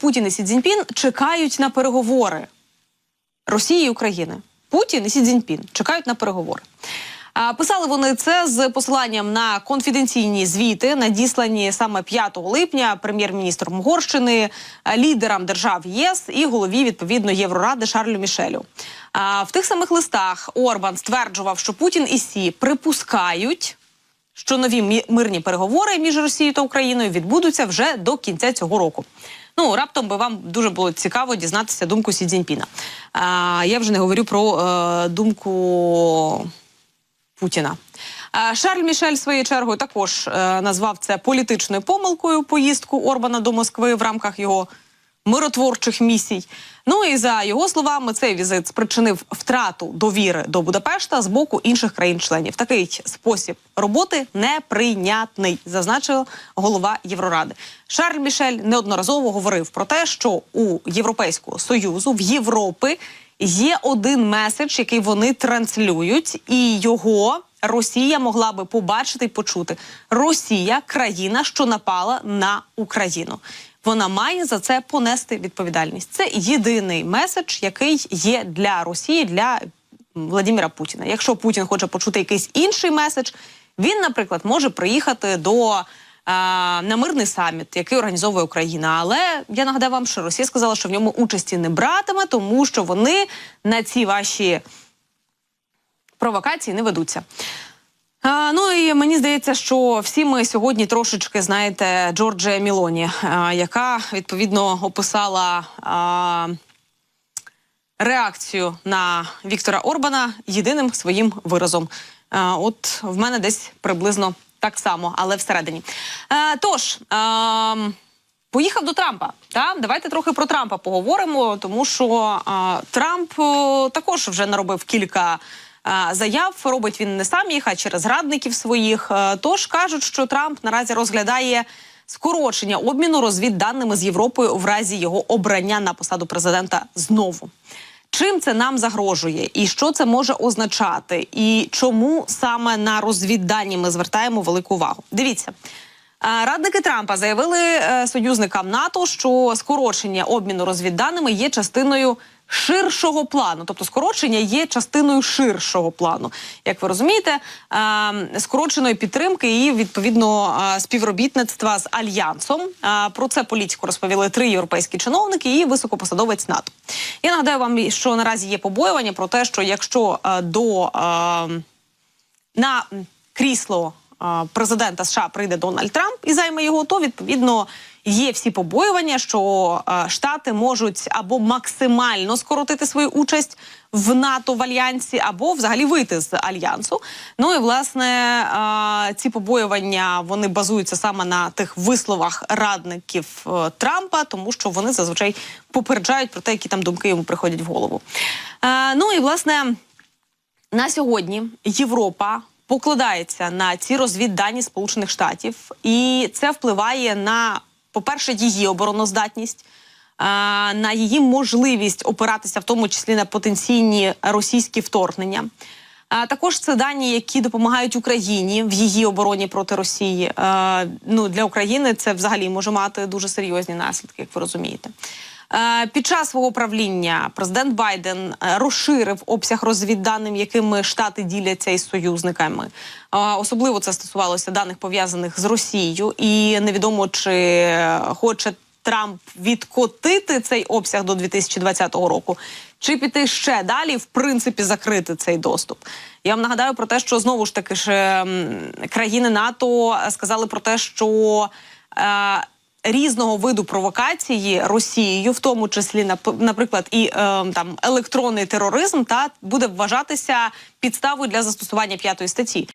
Путін і Сі Цзіньпін чекають на переговори Росії і України. Путін і Сі Цзіньпін чекають на переговори. Писали вони це з посиланням на конфіденційні звіти, надіслані саме 5 липня прем'єр-міністром Угорщини, лідерам держав ЄС і голові відповідно Євроради Шарлю Мішелю. В тих самих листах Орбан стверджував, що Путін і Сі припускають, що нові мирні переговори між Росією та Україною відбудуться вже до кінця цього року. Ну раптом би вам дуже було цікаво дізнатися думку Сі Цзіньпіна. А, я вже не говорю про е, думку Путіна. Шарль Мішель своєю чергою також е, назвав це політичною помилкою поїздку Орбана до Москви в рамках його миротворчих місій. Ну і за його словами, цей візит спричинив втрату довіри до Будапешта з боку інших країн-членів. Такий спосіб роботи неприйнятний, зазначив голова Євроради. Шарль Мішель неодноразово говорив про те, що у Європейського союзу в Європи є один меседж, який вони транслюють, і його Росія могла би побачити і почути. Росія країна, що напала на Україну. Вона має за це понести відповідальність. Це єдиний меседж, який є для Росії, для Владимира Путіна. Якщо Путін хоче почути якийсь інший меседж, він, наприклад, може приїхати до е, на мирний саміт, який організовує Україна. Але я нагадаю вам, що Росія сказала, що в ньому участі не братиме, тому що вони на ці ваші провокації не ведуться. Ну і мені здається, що всі ми сьогодні трошечки знаєте Джорджія Мілоні, яка відповідно описала реакцію на Віктора Орбана єдиним своїм виразом. От в мене десь приблизно так само, але всередині. Тож. Поїхав до Трампа. Та давайте трохи про Трампа поговоримо, тому що Трамп також вже наробив кілька заяв. Робить він не сам їх, а через радників своїх. Е, Тож кажуть, що Трамп наразі розглядає скорочення обміну розвідданими з Європою в разі його обрання на посаду президента знову. Чим це нам загрожує, і що це може означати, і чому саме на розвіддані ми звертаємо велику увагу? Дивіться. Е, Радники Трампа заявили е, союзникам НАТО, що скорочення обміну розвідданими є частиною ширшого плану, тобто скорочення є частиною ширшого плану. Як ви розумієте, е, скороченої підтримки і відповідно співробітництва з альянсом. Про це політику розповіли три європейські чиновники і високопосадовець НАТО. Я нагадаю вам, що наразі є побоювання про те, що якщо до на крісло президента США прийде Дональд Трамп і займе його, то відповідно є всі побоювання, що штати можуть або максимально скоротити свою участь в НАТО в альянсі, або взагалі вийти з альянсу. Ну і власне ці побоювання вони базуються саме на тих висловах радників е, Трампа, тому що вони зазвичай попереджають про те, які там думки йому приходять в голову. Е, ну і власне. На сьогодні Європа покладається на ці розвіддані Сполучених Штатів, і це впливає на, по-перше, її обороноздатність, на її можливість опиратися, в тому числі на потенційні російські вторгнення. А також це дані, які допомагають Україні в її обороні проти Росії. Ну для України це взагалі може мати дуже серйозні наслідки, як ви розумієте. Е, Під час свого правління президент Байден е, розширив обсяг розвідданим, якими штати діляться із союзниками. Е, Особливо це стосувалося даних пов'язаних з Росією, і невідомо чи хоче Трамп відкотити цей обсяг до 2020 року, чи піти ще далі, в принципі, закрити цей доступ. Я вам нагадаю про те, що знову ж таки ж ем, країни НАТО сказали про те, що. Е, різного виду провокації Росією, в тому числі нап- наприклад, і е, там електронний тероризм, та буде вважатися підставою для застосування п'ятої статті.